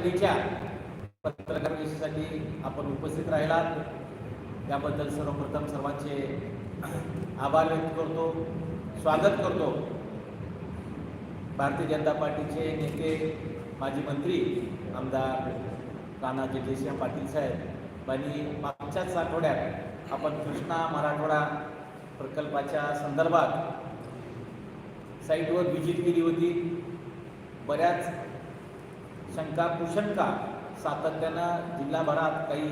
तातडीच्या पत्रकार परिषदेसाठी आपण उपस्थित राहिलात. त्याबद्दल सर्वप्रथम सर्वांचे आभार व्यक्त करतो. स्वागत करतो. भारतीय जनता पार्टीचे नेते माजी मंत्री आमदार राणा जयसिंह पाटील साहेब आणि मागच्याच आठवड्यात आपण कृष्णा मराठवाडा प्रकल्पाच्या संदर्भात साईटवर व्हिजिट केली होती. बऱ्याच शंका कुशंका सातत्यानं जिल्हाभरात काही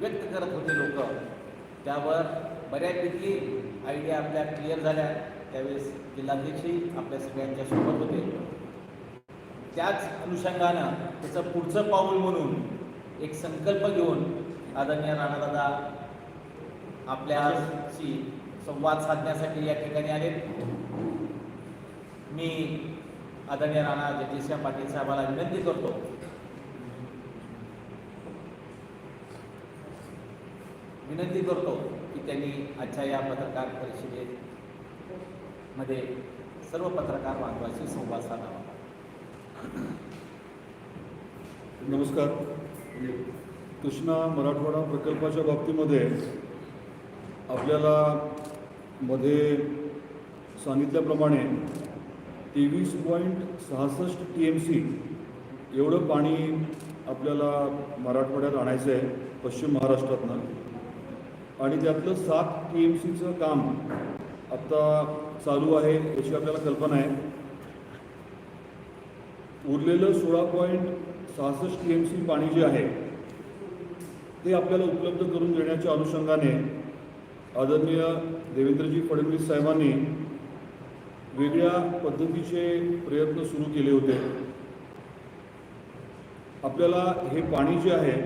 व्यक्त करत होते लोक. त्यावर बऱ्यापैकी आयडिया आपल्या क्लिअर झाल्या. त्यावेळेस जिल्हाध्यक्षही आपल्या सगळ्यांच्या सोबत होते. त्याच अनुषंगानं त्याचं पुढचं पाऊल म्हणून एक संकल्प घेऊन आदरणीय राणादादा आपल्याशी संवाद साधण्यासाठी या ठिकाणी आले मी आदरणीय राणा जगदीशसिंह पाटील साहेबाला विनंती करतो. विनंती करतो की त्यांनी आजच्या या पत्रकार परिषदेत मध्ये सर्व पत्रकार बांधवाशी संवाद साधावा. नमस्कार. कृष्णा मराठवाडा प्रकल्पाच्या बाबतीमध्ये आपल्याला मध्ये सांगितल्याप्रमाणे तेवीस पॉईंट सहासष्ट टी एम सी एवढं पाणी आपल्याला मराठवाड्यात आणायचं आहे पश्चिम महाराष्ट्रातनं. आणि त्यातलं सात टी एम सीचं काम आत्ता चालू आहे याची आपल्याला कल्पना आहे. उरलेलं सोळा पॉईंट सहासष्ट टी एम सी पाणी जे आहे ते आपल्याला उपलब्ध करून देण्याच्या अनुषंगाने आदरणीय देवेंद्रजी फडणवीस साहेबांनी वेगळ्या पद्धतीचे प्रयत्न सुरू केले होते. आपल्याला हे पाणी जे आहे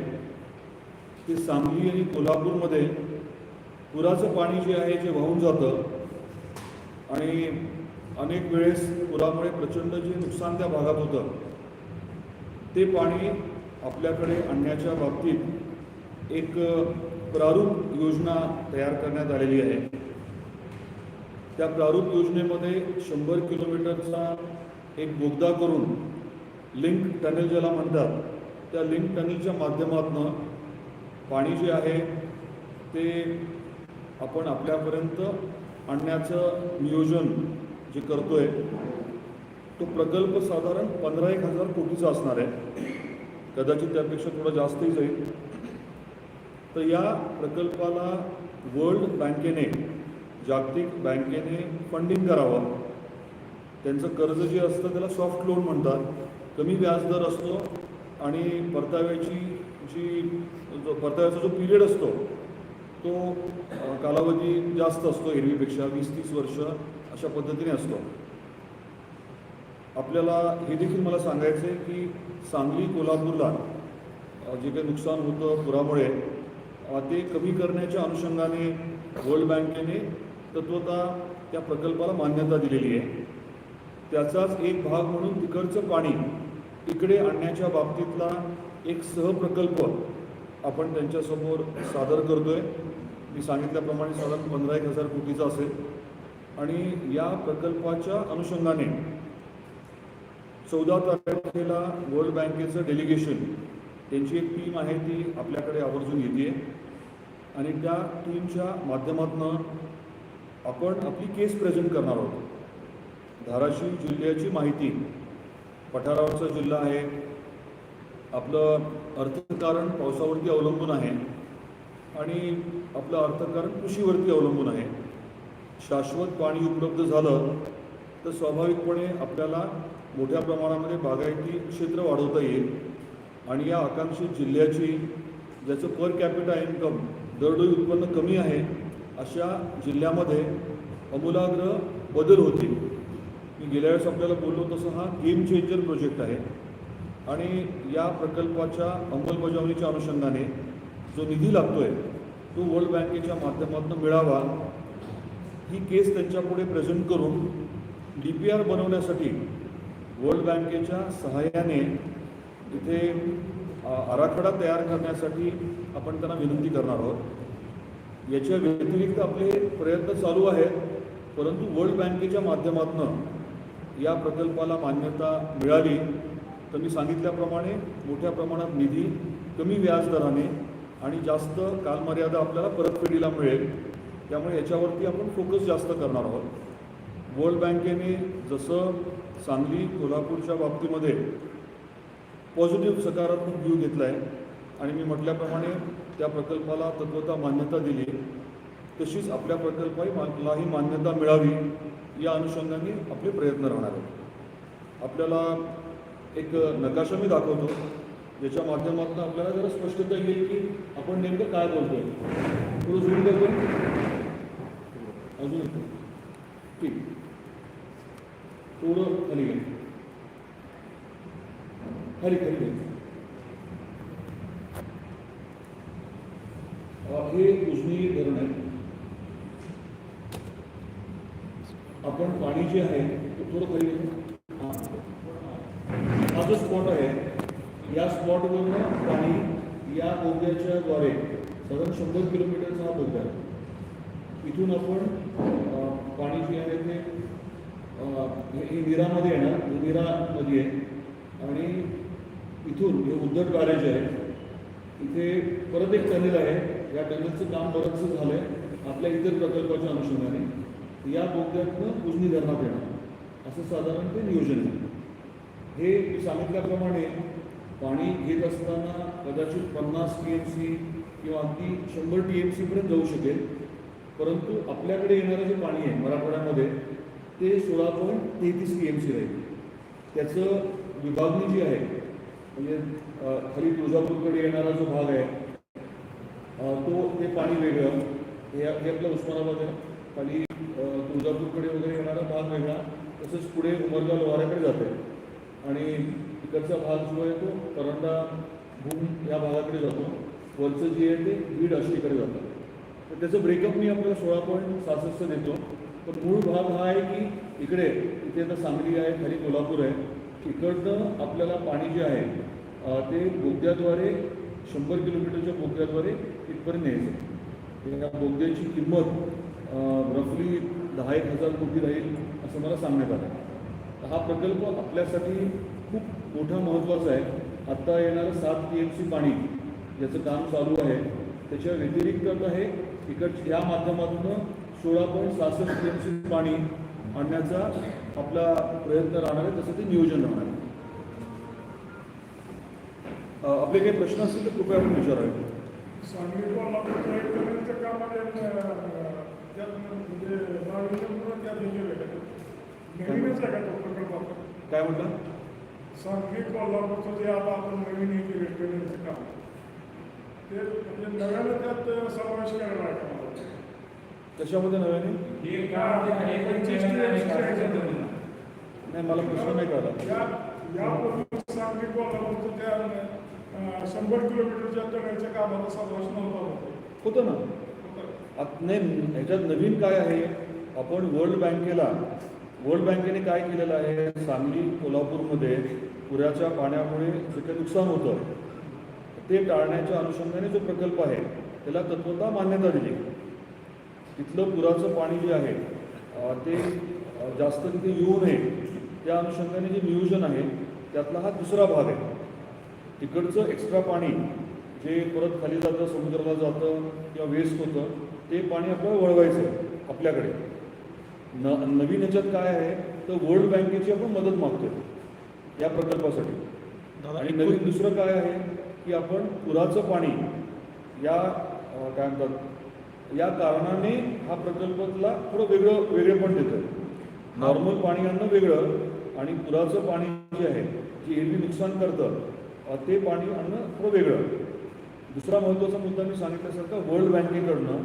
ते सांगली आणि कोल्हापूरमध्ये पुराचं पाणी जे आहे जे वाहून जातं आणि अनेक वेळेस पुरामुळे प्रचंड जे नुकसान त्या भागात होतं ते पाणी आपल्याकडे आणण्याच्या बाबतीत एक प्रारूप योजना तयार करण्यात आलेली आहे. त्या प्रारूप योजनेमध्ये शंभर किलोमीटरचा एक बोगदा करून लिंक टनेल ज्याला म्हणतात त्या लिंक टनेलच्या माध्यमातून पाणी जे आहे ते आपण आपल्यापर्यंत आणण्याचं नियोजन जे करतोय तो प्रकल्प साधारण पंधरा एक हजार कोटीचा असणार आहे. कदाचित त्यापेक्षा थोडा जास्तही जाईल. तर या प्रकल्पाला वर्ल्ड बँकेने जागतिक बँकेने फंडिंग करावं. त्यांचं कर्ज जे असतं त्याला सॉफ्ट लोन म्हणतात. कमी व्याजदर असतो आणि परताव्याची जी जो परताव्याचा जो पिरियड असतो तो कालावधी जास्त असतो एरवीपेक्षा वीस तीस वर्ष अशा पद्धतीने असतो. आपल्याला हे देखील मला सांगायचं आहे की सांगली कोल्हापूरला जे काही नुकसान होतं पुरामुळे ते कमी करण्याच्या अनुषंगाने वर्ल्ड बँकेने तत्वता त्या प्रकल्पाला मान्यता दिलेली आहे. त्याचाच एक भाग म्हणून तिकडचं पाणी इकडे आणण्याच्या बाबतीतला एक सहप्रकल्प आपण त्यांच्यासमोर सादर करतोय. मी सांगितल्याप्रमाणे साधारण पंधरा एक हजार कोटीचा असेल. आणि या प्रकल्पाच्या अनुषंगाने चौदा तारखेला वर्ल्ड बँकेचं डेलिगेशन त्यांची एक टीम आहे ती आपल्याकडे आवर्जून येते. आणि त्या टीमच्या माध्यमातून आपण आपली केस प्रेझेंट करणार आहोत. धाराशिव जिल्ह्याची माहिती. पठारावरचा जिल्हा आहे. आपलं अर्थकारण पावसावरती अवलंबून आहे. आणि आपलं अर्थकारण कृषीवरती अवलंबून आहे. शाश्वत पाणी उपलब्ध झालं तर स्वाभाविकपणे आपल्याला मोठ्या प्रमाणामध्ये बागायती क्षेत्र वाढवता येईल. आणि या आकांक्षित जिल्ह्याची ज्याचं पर कॅपिटा इन्कम दरडोई उत्पन्न कमी आहे अशा जिल्ह्यामध्ये अमूलाग्र बदल होतील. मी गेल्या वेळेस आपल्याला बोललो तसं हा गेम चेंजर प्रोजेक्ट आहे. आणि या प्रकल्पाच्या अंमलबजावणीच्या अनुषंगाने जो निधी लागतो आहे तो वर्ल्ड बँकेच्या माध्यमातून मिळावा. ही केस त्यांच्यापुढे प्रेझेंट करून डी पी आर बनवण्यासाठी वर्ल्ड बँकेच्या सहाय्याने इथे आराखडा तयार करण्यासाठी आपण त्यांना विनंती करणार आहोत. याच्या व्यतिरिक्त आपले प्रयत्न चालू आहेत परंतु वर्ल्ड बँकेच्या माध्यमातून या प्रकल्पाला मान्यता मिळाली. तर मी सांगितल्याप्रमाणे मोठ्या प्रमाणात निधी कमी व्याजदराने आणि जास्त कालमर्यादा आपल्याला परतफेडीला मिळेल. त्यामुळे याच्यावरती आपण फोकस जास्त करणार आहोत. वर्ल्ड बँकेने जसं सांगली कोल्हापूरच्या बाबतीमध्ये पॉझिटिव्ह सकारात्मक व्ह्यू घेतला आहे आणि मी म्हटल्याप्रमाणे त्या प्रकल्पाला तत्वता मान्यता दिली. तशीच आपल्या प्रकल्पालाही मान्यता मिळावी या अनुषंगाने आपले प्रयत्न राहणार आहेत. आपल्याला एक नकाशा मी दाखवतो ज्याच्या माध्यमातून आपल्याला जरा स्पष्टता येईल की आपण नेमकं काय बोलतोय. थोडं झूम करतो अजून ठीक. थोडं खाली घे. खाली खाली हे उजनी धरण आहे आपण पाणी जे आहे ते थोडं खाली हा. जो स्पॉट आहे या स्पॉटवरून पाणी या बोगद्याच्या द्वारे साधारण शंभर किलोमीटरचा हा बोगदा आहे. इथून आपण पाणी जे आहे ते हे नीरामध्ये येणार हे नीरा नदी आहे. आणि इथून हे उद्धट बॅरेज आहे इथे परत एक टनेल आहे. या टनेलचं काम बरंचसं झालं आहे आपल्या इतर प्रकल्पाच्या अनुषंगाने. या बोगद्यातनं उजनी धरणात येणार. असं साधारण ते नियोजन आहे. हे मी सांगितल्याप्रमाणे पाणी घेत असताना कदाचित पन्नास टी एम सी किंवा अगदी शंभर टी एम सीपर्यंत जाऊ शकेल. परंतु आपल्याकडे येणारं जे पाणी आहे मराठवाड्यामध्ये ते सोळा पॉईंट तेहतीस टी एम सी राहील. त्याचं विभागणी जी आहे म्हणजे खाली तुळजापूरकडे येणारा जो भाग आहे तो ते पाणी वेगळं. हे हे आपलं उस्मानाबाद आहे. खाली तुळजापूरकडे वगैरे येणारा भाग वेगळा. तसंच पुढे उमरगा लोहाराकडे जाते आणि तिकडचा भाग जो आहे तो करंडा भूम या भागाकडे जातो. वरचं जे आहे ते बीड आष्टीकडे जातं. तर त्याचं ब्रेकअप मी आपल्याला सोळा पॉईंट सहासष्ट देतो. पण मूळ भाग हा आहे की इकडे इथे आता सांगली आहे खाली कोल्हापूर आहे. इकडनं आपल्याला पाणी जे आहे ते बोगद्याद्वारे शंभर किलोमीटरच्या बोगद्याद्वारे इथपर्यंत न्यायचं. या बोगद्याची किंमत रफली दहा एक हजार कोटी राहील असं मला सांगण्यात आलं. तर हा प्रकल्प आपल्यासाठी खूप मोठा महत्त्वाचा आहे. आत्ता येणारं सात टी एम सी पाणी ज्याचं काम चालू आहे त्याच्या व्यतिरिक्त आता हे इकड ह्या माध्यमातून सोळा पॉईंट सहासष्ट टी एम सी पाणी आणण्याचा आपला प्रयत्न राहणार आहे. तसं ते नियोजन राहणार आहे. आपले काही प्रश्न असतील तर कृपया आपण विचारावे. म्हणजे? काय म्हटलं? सांगली कोल्हापूरचं जे आता आपण नवीन हे केलं ट्रेनिंगचं काम. ते म्हणजे नव्यानं त्यात समावेश करायला आहे का मला? कशामध्ये नव्याने. नाही मला प्रश्न नाही कळला. या यापूर्वी सांगली कोल्हापूरचं त्या शंभर किलोमीटरच्या तळ्याच्या कामाचा समावेश नव्हता होतं ना? आत- नाही ह्याच्यात नवीन काय आहे? आपण वर्ल्ड बँकेला वर्ल्ड बँकेने काय केलेलं आहे? सांगली कोल्हापूरमध्ये पुराच्या पाण्यामुळे जे काही नुकसान होतं. ते टाळण्याच्या अनुषंगाने जो प्रकल्प आहे त्याला तत्वता मान्यता दिली. तिथलं पुराचं पाणी जे आहे ते जास्त तिथे येऊ नये त्या अनुषंगाने जे नियोजन आहे त्यातला हा दुसरा भाग आहे. तिकडचं एक्स्ट्रा पाणी जे परत खाली जातं समुद्राला जातं किंवा वेस्ट होतं ते पाणी आपल्याला वळवायचं आहे आपल्याकडे. न नवीन ह्याच्यात काय आहे तर वर्ल्ड बँकेची आपण मदत मागतोय या प्रकल्पासाठी. आणि नवीन दुसरं काय आहे की आपण पुराचं पाणी या काय म्हणतात या कारणाने हा प्रकल्पातला थोडं वेगळं वेगळेपण देतोय. नॉर्मल पाणी आणणं वेगळं आणि पुराचं पाणी जे आहे जे एरवी नुकसान करतं ते पाणी आणणं थोडं वेगळं. दुसरा महत्त्वाचा मुद्दा मी सांगितल्यासारखा वर्ल्ड बँकेकडनं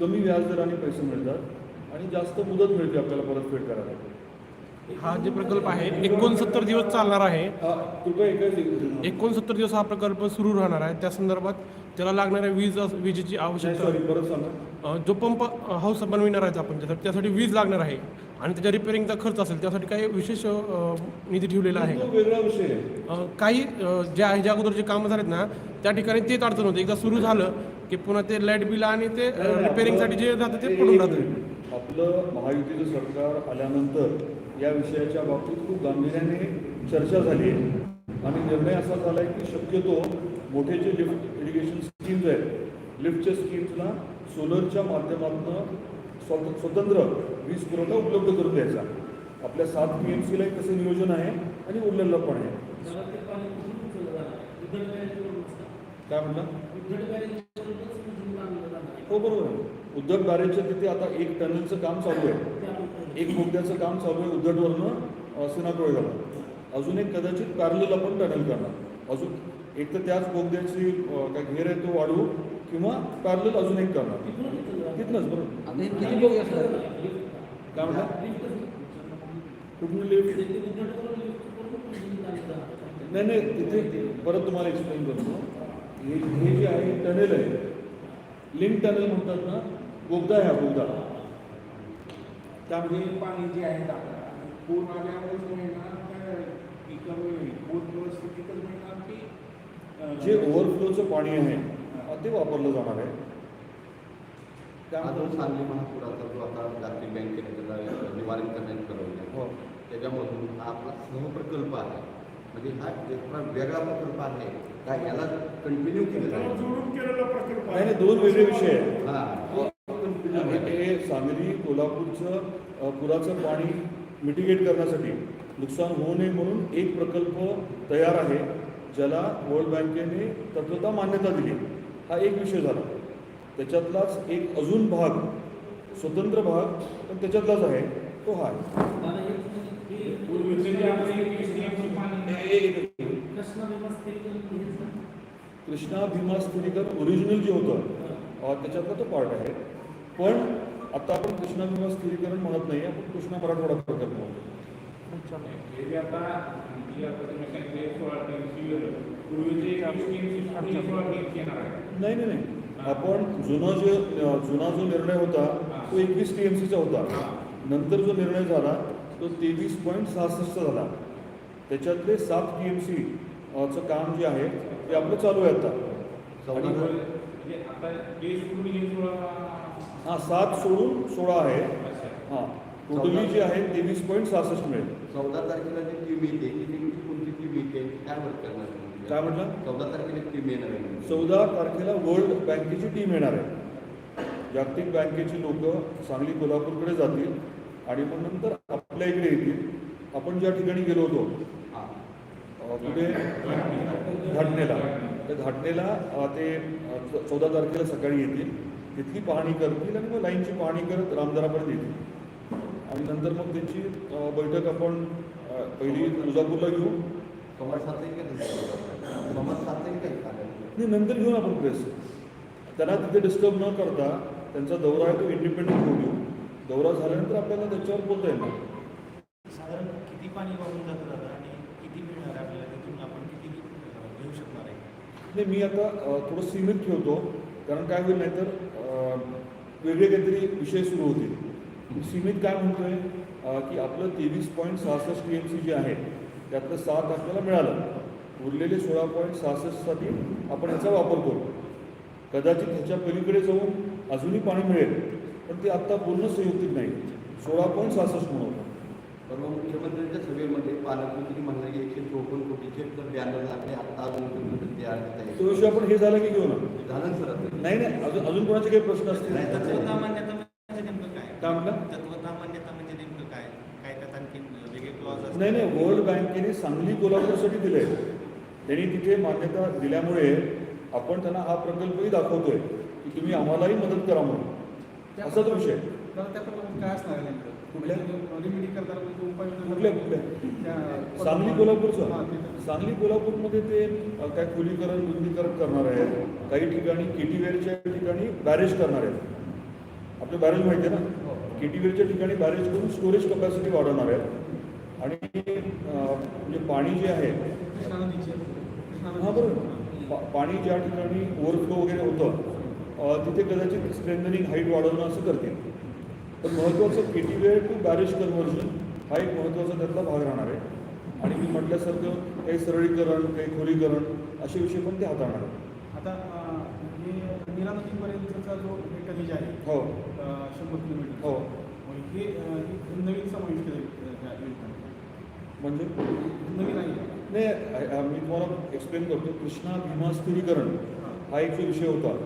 कमी व्याजदराने पैसे मिळतात आणि जास्त मुदत मिळते आपल्याला परतफेड करायला. हा जे प्रकल्प आहे एकोणसत्तर दिवस चालणार आहे. एकोणसत्तर दिवस हा प्रकल्प सुरू राहणार आहे. त्या संदर्भात त्याला लागणाऱ्या वीज विजेची आवश्यकता जो पंप हाऊस बनविणार आहे आपण त्यासाठी वीज लागणार आहे. आणि त्याच्या रिपेअरिंगचा खर्च असेल त्यासाठी काही विशेष निधी ठेवलेला आहे. वेगळा विषय काही अ, जे आहे ज्या अगोदर जे कामं झालेत ना त्या ठिकाणी तेच अडचण होते. एकदा सुरू झालं की पुन्हा ते लाइट बिल आणि ते रिपेअरिंगसाठी जे राहतं ते पडून राहतं आपलं महायुतीचं सरकार आल्यानंतर या विषयाच्या बाबतीत खूप गांभीर्याने चर्चा झाली आहे. आणि निर्णय असा झाला आहे की शक्यतो मोठे जे लिफ्ट इरिगेशन स्कीम्स आहेत लिफ्टच्या स्कीम्सला सोलरच्या माध्यमातून स्व स्वतंत्र वीज पुरवठा उपलब्ध करून द्यायचा. आपल्या सात पी एम सीलाही तसं नियोजन आहे आणि उरलेलं पण आहे. काय म्हटलं? हो बरोबर आहे. उद्धव बॅरेजच्या तिथे आता एक टनेलचं काम चालू आहे. एक बोगद्याचं काम चालू आहे उद्धटवरनं सिनाटोळेला अजून एक कदाचित पॅरलेल आपण टनेल करणार. अजून एक तर त्याच बोगद्याची काय घेर आहे तो वाढवू किंवा पॅरलेल अजून एक करणार. तिथनंच बरोबर. हे काय म्हणता कुठून लिफ्ट? नाही नाही तिथे परत तुम्हाला एक्सप्लेन करतो. हे हे जे आहे टनेल आहे. लिंक टनेल म्हणतात ना बोगदा आहे हा बोगदा. त्यामध्ये पाणी जे आहे ना पूर आल्यामुळे जो आहे ना त्या पिकामुळे पूर परिस्थितीतच मिळणार की जे ओव्हरफ्लोचं पाणी आहे ते वापरलं जाणार आहे. अजून त्यामध्ये सांगली महापुराचा जो आता जागतिक बँकेने त्याला निवारण करण्यात ठरवलं हो. त्याच्यामधून हा आपला सहप्रकल्प आहे. म्हणजे हा एक प्रकार वेगळा प्रकल्प आहे का याला कंटिन्यू केलं जोडून केलेला प्रकल्प नाही नाही, दोन वेगळे विषय आहेत. हा. हे सांगली कोल्हापूरचं पुराचं पाणी मिटिगेट करण्यासाठी नुकसान होऊ नये म्हणून एक प्रकल्प तयार आहे ज्याला वर्ल्ड बँकेने तत्वता मान्यता दिली. हा एक विषय झाला. त्याच्यातलाच एक अजून भाग स्वतंत्र भाग पण त्याच्यातलाच आहे तो हा कृष्णा भीमा ओरिजिनल जे होतं त्याच्यातला तो पार्ट आहे. पण आता आपण कृष्णा भीमा स्थिरीकरण म्हणत नाही आपण कृष्णा मराठवाडा प्रकल्प म्हणतो. नाही नाही नाही. आपण जुना जे जुना जो निर्णय होता तो एकवीस टी एम सीचा होता. नंतर जो निर्णय झाला तो तेवीस पॉईंट सहासष्टचा झाला. त्याच्यातले सात टी एम सी चं काम जे आहे ते आपलं चालू आहे आता. म्हणजे हे सोळा हां सात सोडून सोळा आहे. हां. टोटली जे आहे तेवीस पॉईंट सहासष्ट मिळेल. चौदा तारखेला जी टीम येते ती नेमकी कोणती टीम येते? काय वर्क करणार? काय म्हटलं? चौदा तारखेला टीम येणार आहे. चौदा तारखेला वर्ल्ड बँकेची टीम येणार आहे. जागतिक बँकेची लोक सांगली कोल्हापूरकडे जातील आणि मग नंतर आपल्या इकडे येतील. आपण ज्या ठिकाणी गेलो होतो कुठे घाटणेला त्या घाटणेला ते चौदा तारखेला सकाळी येतील. तिथली पाहणी करतील आणि मग लाईनची पाहणी करत रामदारापर्यंत येतील. आणि नंतर मग त्यांची बैठक आपण पहिली तुळजापूरला घेऊ. सोमवार सात नाही नंतर घेऊन आपण प्रेस त्यांना तिथे डिस्टर्ब न करता त्यांचा दौरा आहे तो इंडिपेंडंट होऊ देऊ दौरा झाल्यानंतर आपल्याला त्याच्यावर बोलता येईल. साधारण किती पाणी वाहून जातं दादा? आणि किती मिळणार आहे आपल्याला? तिथून आपण किती घेऊ शकणार आहे? नाही मी आता थोडं सीमित ठेवतो. कारण काय होईल नाहीतर वेगळे काहीतरी विषय सुरू होतील. सीमित काय म्हणतोय? की आपलं तेवीस पॉईंट सहासष्ट टी एम सी जे आहे. त्यातलं सात आपल्याला मिळालं. उरलेले सोळा पॉईंट सहासष्टसाठी आपण याचा वापर करू. कदाचित ह्याच्या पलीकडे जाऊन अजूनही पाणी मिळेल पण ते आत्ता पूर्ण संयुक्तिक नाही. सोळा पॉईंट सहासष्ट म्हणून. परवा मुख्यमंत्र्यांच्या सभेमध्ये पालकमंत्री म्हणाले की एकशे चोपन्न कोटीचे तर बॅनर लागले आता अजून तो विषय आपण हे झालं की घेऊ ना? झालं सर आता? नाही नाही अजून अजून कोणाचे काही प्रश्न असतील? नाही, तत्वता मान्यता म्हणजे नेमकं काय? काय म्हटलं? तत्वता मान्यता म्हणजे नेमकं काय? काय त्यात आणखी वेगळे क्लॉज असतात नाही नाही वर्ल्ड बँकेने सांगली कोल्हापूरसाठी दिले त्यांनी तिथे मान्यता दिल्यामुळे आपण त्यांना हा प्रकल्पही दाखवतोय की तुम्ही आम्हालाही मदत करा म्हणून. असा तो विषय. काय असणार कुठल्या? कुठल्या? कुठल्या सांगली हां, कोल्हापूरचं. सांगली कोल्हापूरमध्ये ते काय खोलीकरण रुंदीकरण करणार आहे काही ठिकाणी केटीवेअरच्या ठिकाणी बॅरेज करणार आहेत. आपलं बॅरेज माहिती आहे ना? केटीवेअरच्या ठिकाणी बॅरेज करून स्टोरेज कपॅसिटी वाढवणार आहेत. आणि म्हणजे पाणी जे आहे हा बरोबर. पा- पाणी ज्या ठिकाणी ओव्हरफ्लो वगैरे होतं तिथे कदाचित स्ट्रेंथनिंग हाईट वाढवणं असं करतील. पण महत्त्वाचं केटीवेअर टू बॅरेज कन्व्हर्जन हा एक महत्त्वाचा त्यातला भाग राहणार आहे. आणि मी म्हटल्यासारखं काही सरळीकरण काही खोलीकरण असे विषय पण ते हाताळणार आहे आता हे नीरा नदीपर्यंतचा जो हे टनेज आहे हो. शंभर किलोमीटर. हो. हे नवीन समाविष्ट. म्हणजे? नवीन आहे. नाही मी तुम्हाला एक्सप्लेन करतो. कृष्णा भीमा स्थिरीकरण हा एक जो विषय होता.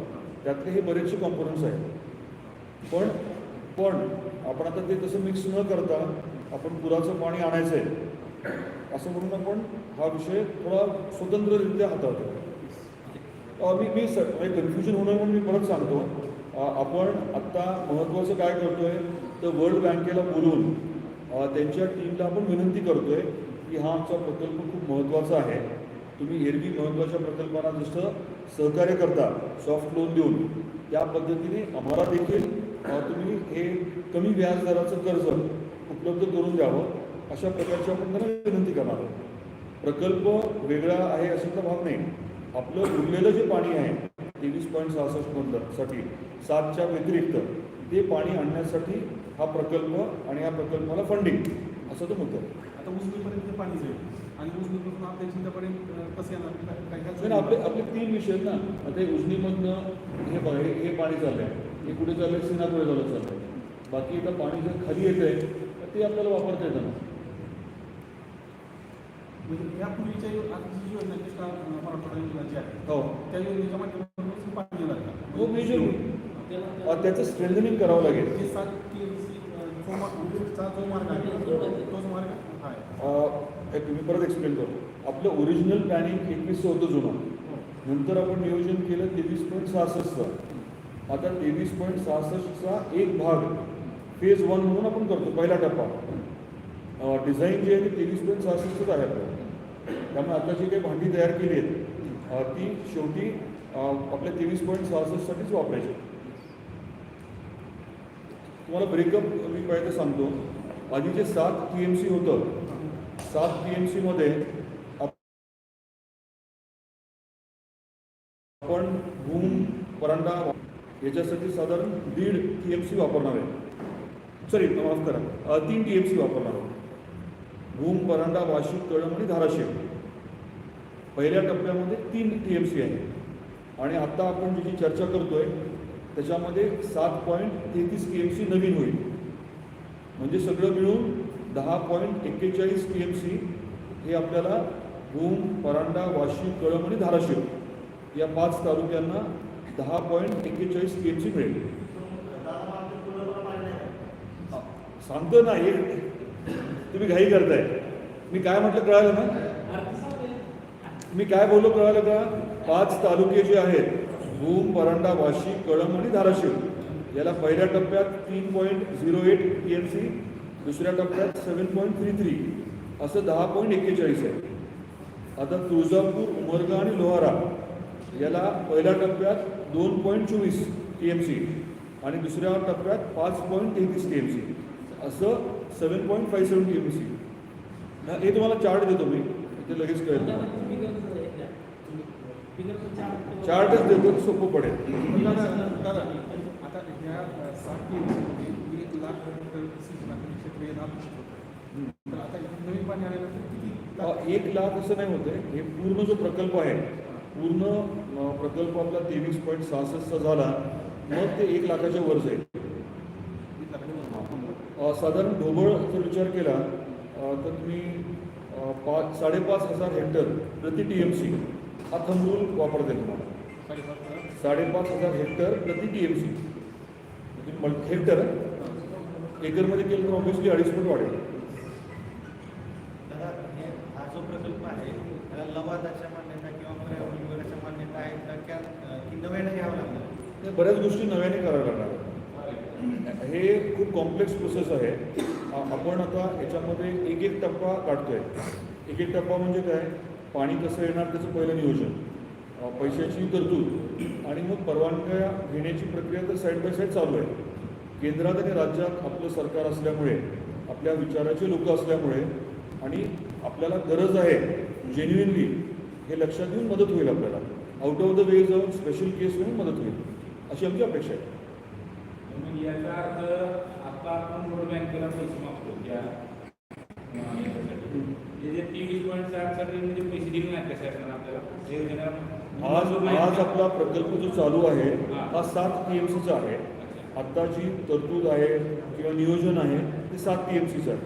त्यातले हे बरेचसे कॉम्पोनंट्स आहेत. पण पण आपण आता ते तसं मिक्स न करता आपण पुराचं पाणी आणायचं आहे. असं म्हणून आपण हा विषय थोडा स्वतंत्ररित्या हाताळतो. मी मी म्हणजे कन्फ्युजन होणार म्हणून मी परत सांगतो. आपण आत्ता महत्त्वाचं काय करतोय? तर वर्ल्ड बँकेला बोलून त्यांच्या टीमला आपण विनंती करतोय की हा आमचा प्रकल्प खूप महत्त्वाचा आहे. तुम्ही एरवी महत्त्वाच्या प्रकल्पांना जसं सहकार्य करता सॉफ्ट लोन देऊन त्या पद्धतीने आम्हाला देखील तुम्ही हे कमी व्याजदराचं कर्ज उपलब्ध करून द्यावं अशा प्रकारची आपण त्यांना विनंती करणार आहोत. प्रकल्प वेगळा आहे अशाचा भाग नाही. आपलं उरलेलं जे पाणी आहे तेवीस पॉईंट सहासष्टसाठी सातच्या व्यतिरिक्त ते पाणी आणण्यासाठी हा प्रकल्प आणि या प्रकल्पाला फंडिंग असं तो मुद्दा आहे आता उजनीपर्यंत पाणी जाईल. आणि उजनीपासून आपल्या चिंतापर्यंत कसं येणार आपले आपले तीन विषय ना. आता उजनीमधनं हे हे पाणी चाललंय. हे कुठे चाललंय? सिनापुढे झालं चाललंय. बाकी आता पाणी जर खाली येत आहे तर ते आपल्याला वापरता येतं ना. म्हणजे या पूर्वीच्या यो- आधीची जी योजना मराठवाडा योजना जी आहे. हो. त्या योजनेच्या माध्यमातून पाणी हो मेजर अ, त्याचं स्ट्रेंथनिंग करावं लागेल. जे सात TMC, अं, जो मार्ग आहे तोच मार्ग आहे एक मी परत एक्सप्लेन करतो. आपलं ओरिजिनल प्लॅनिंग एकवीसचं होतं जुनं. नंतर आपण नियोजन केलं तेवीस पॉईंट सहासष्टचं आता तेवीस पॉईंट सहासष्टचा एक भाग फेज वन म्हणून आपण करतो पहिला टप्पा. डिझाईन जे आहे ते तेवीस पॉईंट सहासष्टच आहे आपलं. त्यामुळे आता जी काही भांडी तयार केली आहेत ती शेवटी आपल्या तेवीस पॉईंट सहासष्टसाठीच वापरायची. तुम्हाला ब्रेकअप मी पाहिजे सांगतो. आधी जे सात टी एम सी होतं. सात टी एम सीमध्ये आपण भूम परांडा याच्यासाठी साधारण दीड टी एम सी वापरणार आहे. सॉरी माफ करा तीन टी एम सी वापरणार आहोत. भूम परांडा वाशिक कळम आणि धाराशिव. पहिल्या टप्प्यामध्ये तीन टी एम सी आहे. आणि आत्ता आपण जी जी चर्चा करतोय त्याच्यामध्ये सात पॉईंट तेहतीस टी एम सी नवीन होईल. म्हणजे सगळं मिळून दहा पॉईंट एक्केचाळीस टी एम सी हे आपल्याला भूम परांडा वाशी कळम आणि धाराशिव या पाच तालुक्यांना दहा पॉईंट एक्केचाळीस टी एम सी मिळेल. सांगतो ना हे तुम्ही घाई करताय. मी काय म्हटलं कळालं ना? मी काय बोललो कळालं का? पाच तालुके जे आहेत भूम परांडा वाशी कळम आणि धाराशिव. याला पहिल्या टप्प्यात तीन point zero eight T M C दुसऱ्या टप्प्यात सेवन पॉईंट थ्री थ्री असं दहा पॉईंट एक्केचाळीस आहे. आता तुळजापूर उमरगा आणि लोहारा. याला पहिल्या टप्प्यात दोन पॉईंट चोवीस टी एम सी आणि दुसऱ्या टप्प्यात पाच पॉईंट तेहतीस टी एम सी असं seven point five seven T M C हे तुम्हाला चार्ट देतो मी. ते लगेच कळेल चार्टच देतो सोपं पडेल. आता ह्या सात टीममध्ये एक लाख तर आता नवीन पाणी आल्यानंतर एक लाख असं नाही होतं हे पूर्ण जो प्रकल्प आहे पूर्ण प्रकल्प आपला तेवीस पॉईंट सहासष्टचा झाला मग ते एक लाखाच्या वर जाईल. साधारण ढोबळ जर विचार केला तर तुम्ही पाच साडेपाच हजार हेक्टर प्रति टी एम सी हा थंब रूल वापरता येईल तुम्हाला. साडेपाच हजार. हेक्टर प्रति टी एम सी म्हणजे मल्टी हेक्टर? एकरमध्ये केलं तर ऑब्व्हियसली अडीच फूट वाढेल. हे जो प्रकल्प आहे त्याला लवादाच्या मान्यता किंवा पर्यावरण विभागाच्या मान्यता का? नव्यानं घ्यावं लागणार? बऱ्याच गोष्टी नव्याने कराव्या लागणार. हे खूप कॉम्प्लेक्स प्रोसेस आहे. आपण आता याच्यामध्ये एक एक टप्पा काढतोय. एक एक टप्पा म्हणजे काय? पाणी कसं येणार त्याचं पहिलं नियोजन. पैशाची तरतूद. आणि मग परवानग्या घेण्याची प्रक्रिया तर साईड बाय साईड चालू आहे. केंद्रात आणि राज्यात आपलं सरकार असल्यामुळे आपल्या विचाराचे लोक असल्यामुळे आणि आपल्याला गरज आहे जेन्युइनली हे लक्षात घेऊन मदत होईल आपल्याला. आउट ऑफ द वे जाऊन स्पेशल केस म्हणून मदत होईल. अशी आमची अपेक्षा आहे. याचा अर्थ आता आपण रोड बँकेला पैसे मागतो. त्या हे जे तेवीस पॉईंट साठ साठी म्हणजे पैसे दिले नाही कशा असणार आपल्याला हे योजना आज आज आपला प्रकल्प जो चालू आहे हा। सात टी एम सीचा आहे। आत्ता जी तरतूद आहे किंवा नियोजन आहे ते सात टी एम सीचं आहे.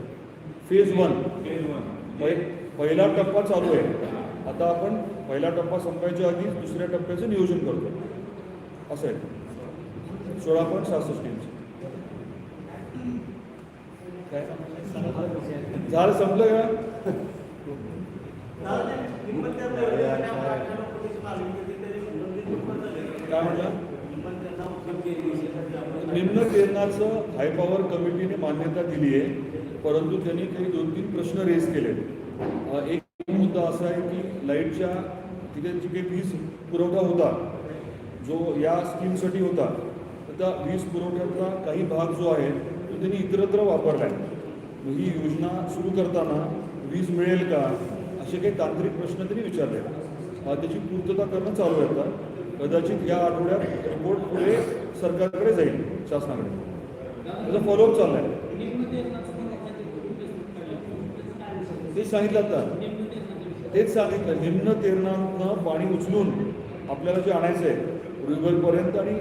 फ़ेज़ वन फ़ेज़ वन पहि पहिला टप्पा चालू आहे. आता आपण पहिला टप्पा संपायच्या आधी दुसऱ्या टप्प्याचं नियोजन करतो. असं आहे. सोळा पॉईंट सहासष्ट इंच काय? झालं संपलं का? निम्न तेरणाचं हाय पॉवर कमिटीने मान्यता दिली आहे परंतु त्यांनी काही दोन तीन प्रश्न रेज केले एक मुद्दा असा आहे की लाईटच्या तिथे जी काही वीज पुरवठा होता जो या स्कीमसाठी होता तर त्या वीज पुरवठ्यातला काही भाग जो आहे तो त्यांनी इतरत्र वापरला आहे. ही योजना सुरू करताना वीज मिळेल का? असे काही तांत्रिक प्रश्न त्यांनी विचारले. त्याची पूर्तता करणं चालू आहे आता. कदाचित या आठवड्यात रिपोर्ट पुढे सरकारकडे जाईल शासनाकडे. त्याचा फॉलोअप चालला आहे तेच सांगितलं आता. तेच सांगितलं निम्न तेरणातनं पाणी उचलून आपल्याला जे आणायचं आहे रुईबलपर्यंत आणि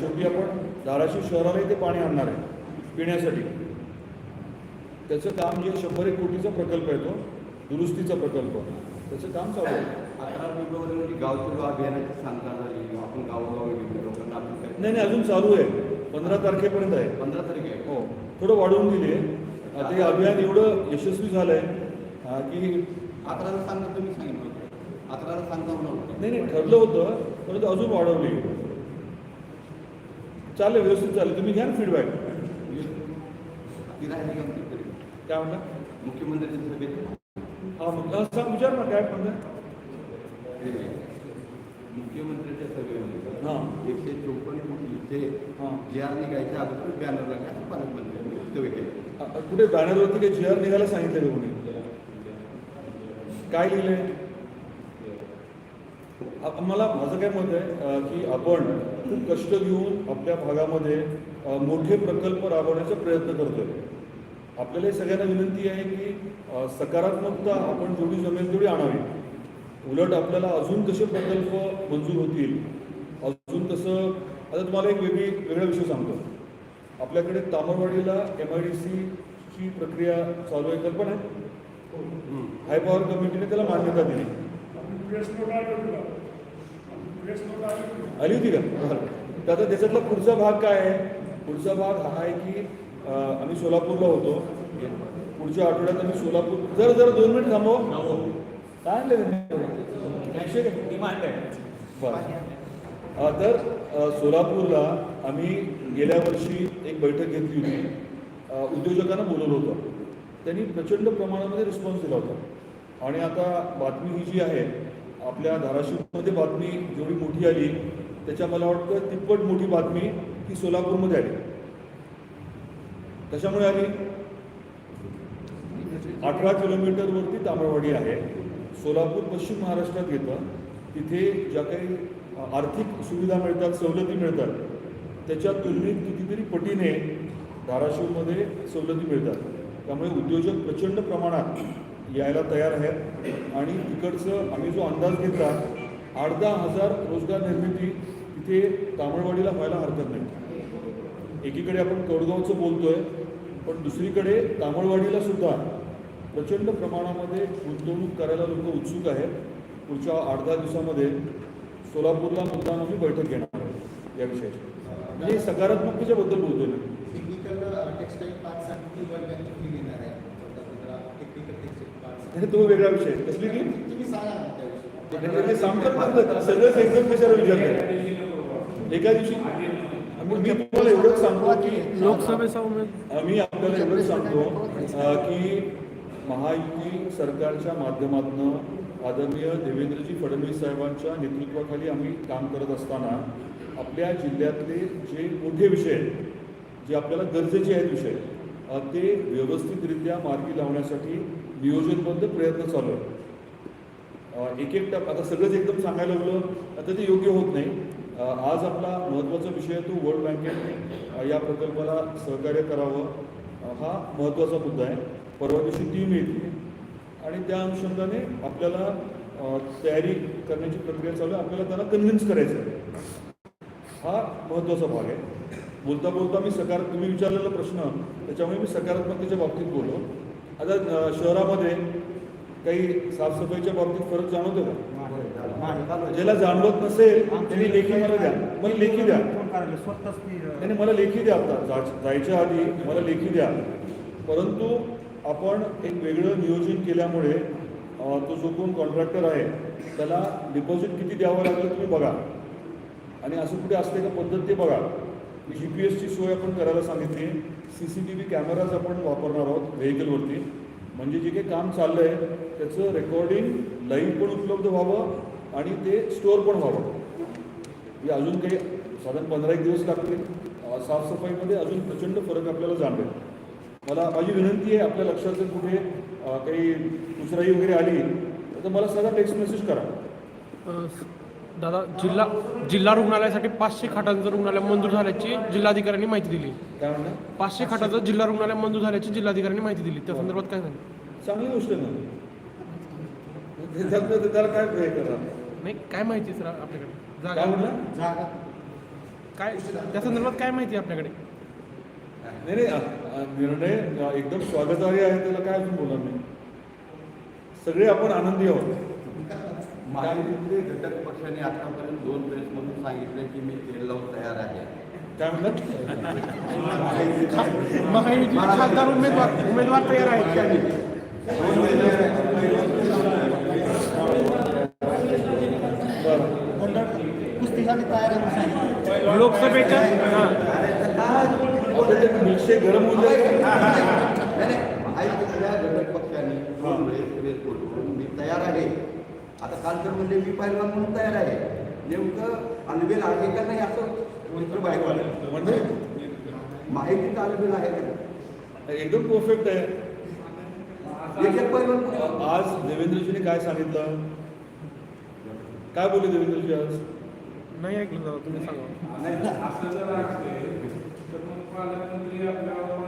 शेवटी आपण धाराशिव शहरालाही ते पाणी आणणार आहे पिण्यासाठी. त्याचं काम जे शंभर एक कोटीचा प्रकल्प आहे तो दुरुस्तीचा प्रकल्प. त्याचं काम चालू आहे. अकरा फेब्रुवारी गावचे गाव अभियानाची सांगता झाली. आपण गावोगावी गेलो. लोकांना आपण काय नाही नाही अजून चालू आहे. पंधरा तारखेपर्यंत आहे. पंधरा तारीख आहे. हो. थोडं वाढवून दिली हे अभियान एवढं यशस्वी झालं आहे की अकराला सांगा तुम्ही सांगितलं होतं अकराला सांगता म्हणून नाही नाही ठरलं होतं परंतु अजून वाढवली. चालेल व्यवस्थित चालेल तुम्ही घ्या फीडबॅक ती राहिली का आमची तरी. काय म्हणता? मुख्यमंत्र्यांच्या सभेत हा सांग विचार ना काय म्हणता नाही. मुख्यमंत्र्यांच्या सभेमध्ये हां. एकशे चोपन्न कोटीचे हां. जे आर निघायच्या अगोदर बॅनर लागला पालकमंत्र्यांनी वक्तव्य केलं? अ- कुठे बॅनरवरती काही जी आर निघायला सांगितलं कोणी? काय लिहिलंय? मला माझं काय मत आहे की आपण खूप कष्ट घेऊन आपल्या भागामध्ये मोठे प्रकल्प राबवण्याचा प्रयत्न करतोय. आपल्याला सगळ्यांना विनंती आहे की सकारात्मकता आपण जेवढी जमेल तेवढी आणावी. उलट आपल्याला अजून कसे प्रकल्प मंजूर होतील? अजून कसं आता तुम्हाला एक वेगळी वेगळा विषय सांगतो. आपल्याकडे तामरवाडीला एम आय डी सीची प्रक्रिया चालू आहे कल्पना आहे? हाय पॉवर कमिटीने त्याला मान्यता दिली. आली होती का. तर आता त्याच्यातला पुढचा भाग काय आहे? पुढचा भाग हा आहे की आम्ही सोलापूरला होतो. पुढच्या आठवड्यात आम्ही सोलापूर जर जर दोन मिनिट थांबव. काय बरं. तर सोलापूरला आम्ही गेल्या वर्षी एक बैठक घेतली होती. उद्योजकांना बोलवलं होतं. त्यांनी प्रचंड प्रमाणामध्ये रिस्पॉन्स दिला होता. आणि आता बातमी ही जी आहे आपल्या धाराशिवमध्ये बातमी जेवढी मोठी आली त्याच्या मला वाटतं तिप्पट मोठी बातमी ही सोलापूरमध्ये आली. कशामुळे आली अठरा किलोमीटरवरती तामरवाडी आहे. सोलापूर पश्चिम महाराष्ट्रात येतं. तिथे ज्या काही आर्थिक सुविधा मिळतात सवलती मिळतात त्याच्या तुलनेत कितीतरी पटीने धाराशिवमध्ये सवलती मिळतात. त्यामुळे उद्योजक प्रचंड प्रमाणात यायला तयार आहेत. आणि तिकडचं आम्ही जो अंदाज घेतला आठ दहा हजार रोजगार निर्मिती तिथे तांबडवाडीला व्हायला हरकत नाही. एकीकडे आपण कडगावचं बोलतोय पण दुसरीकडे तामिळवाडीला सुद्धा प्रचंड प्रमाणामध्ये गुंतवणूक करायला लोक उत्सुक आहेत. पुढच्या आठ दहा दिवसामध्ये सोलापूरला मुद्दाम आम्ही बैठक घेणार आहोत या विषयाची. म्हणजे सकारात्मकतेच्या बद्दल बोलतोय मी. तो वेगळा विषय. कसली की? सगळंच एकदम कशाला विचारतात एका दिवशी मी तुम्हाला एवढंच सांगतो की लोकसभेचा आम्ही आपल्याला एवढंच सांगतो की महायुती सरकारच्या माध्यमातून आदरणीय देवेंद्रजी फडणवीस साहेबांच्या नेतृत्वाखाली आम्ही काम करत असताना आपल्या जिल्ह्यातले जे मोठे विषय आहेत, जे आपल्याला गरजेचे आहेत विषय ते व्यवस्थितरित्या मार्गी लावण्यासाठी नियोजनबद्ध प्रयत्न चालू आहे एक एक टप आता सगळंच एकदम सांगायला लागलं आता ते योग्य होत नाही. आज आपला महत्त्वाचा विषय आहे तो वर्ल्ड बँकेने या प्रकल्पाला सहकार्य करावं हा महत्त्वाचा मुद्दा आहे. परवा दिवशी ती मिळते आणि त्या अनुषंगाने आपल्याला तयारी करण्याची प्रक्रिया चालू आहे. आपल्याला त्यांना कन्व्हिन्स करायचं आहे. हा महत्त्वाचा भाग आहे. बोलता बोलता मी सकार तुम्ही विचारलेला प्रश्न त्याच्यामुळे मी सकारात्मकतेच्या बाबतीत बोललो. आता शहरामध्ये काही साफसफाईच्या बाबतीत फरक जाणवतो का? ज्याला जाणवत नसेल त्यांनी लेखी मला द्या. मला लेखी द्या. नाही, मला लेखी द्या आता. जायच्या आधी मला लेखी द्या. परंतु आपण एक वेगळं नियोजन केल्यामुळे तो जो कोण कॉन्ट्रॅक्टर आहे त्याला डिपॉझिट किती द्यावं लागलं तुम्ही बघा. आणि असं कुठे असते का पद्धत ते बघा. जी पी एसची सोय आपण करायला सांगितली. C C T V cameras आपण वापरणार आहोत व्हेकलवरती म्हणजे जे काही काम चाललं आहे त्याचं रेकॉर्डिंग लाईव्ह पण उपलब्ध व्हावं आणि ते स्टोअर पण व्हावं. म्हणजे अजून काही साधारण पंधरा एक दिवस लागतील. साफसफाईमध्ये अजून प्रचंड फरक आपल्याला जाणवेल. मला माझी विनंती आहे आपल्या लक्षात जर कुठे काही दुसराई वगैरे आली तर मला सगळा टेक्स्ट मेसेज करा. दादा जिल्हा जिल्हा रुग्णालयासाठी पाचशे खाटांचं रुग्णालय मंजूर झाल्याची जिल्हाधिकाऱ्यांनी माहिती दिली. काय म्हणता पाचशे खाटाचं जिल्हा रुग्णालय मंजूर झाल्याची जिल्हाधिकाऱ्यांनी माहिती दिली. त्या संदर्भात काय सांगितलं चांगली गोष्ट आहे ना. त्याला काय हे करा नाही काय माहिती सर आपल्याकडे? काय जागा. म्हणलं काय त्या संदर्भात काय माहिती आहे आपल्याकडे? नाही नाही निर्णय एकदम स्वागतार्ह आहे त्याला काय अजून बोला मी सगळे आपण आनंदी आहोत. महायुतीचे घटक पक्षाने आतापर्यंत दोन प्रेसमधून सांगितलं की मी तेल लावून तयार आहे. काय म्हणतात महायुतीचे खासदार उमेदवार उमेदवार तयार आहेत कुस्तीसाठी तयार आहे म्हणून सांगितलं. लोकसभेच्या? हां. मिल्कशेक गरम होऊन घटक पक्षाने मी तयार आहे. आता काल तर म्हणजे मी पहिला म्हणून तयार आहे. नेमकं अनवेल आहे का नाही असं उत्तर बाहेर. म्हणजे माहितीचं अनवेल आहे का एकदम परफेक्ट आहे. एक एक पहिलवान अ, आज देवेंद्रजीने काय सांगितलं? काय बोलले देवेंद्रजी आज? नाही ऐकलं दादा तुम्ही सांगा नाही, असं जर असेल तर मग पालकमंत्री आपल्यावर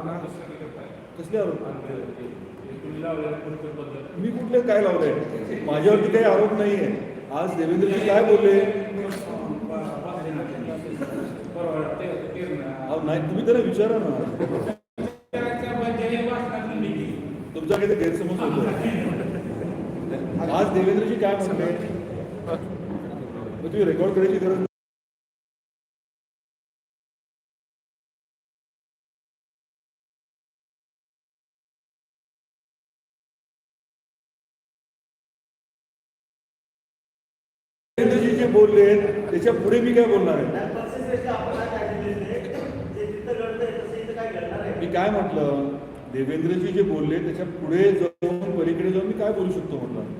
आरोप करताय. कसले आरोप तुम्ही लावलेल्या प्रकल्पाबद्दल. मी कुठले काय लावलंय माझ्यावरती काही आरोप नाहीये आज देवेंद्रजी काय बोलले परवा ते- ते ना. अहो, नाही तुम्ही त्याला विचारा ना त्या जाहीर भाषणातून निघी. तुमचा काही गैरसमज होतो आज देवेंद्रजी काय म्हणले तुम्ही रेकॉर्ड करायची गरज नाही. देवेंद्रजी जे बोलले त्याच्या पुढे मी काय बोलणार आहे मी काय म्हटलं देवेंद्रजी जे बोलले त्याच्या पुढे जाऊन पलीकडे जाऊन मी काय बोलू शकतो म्हटलं.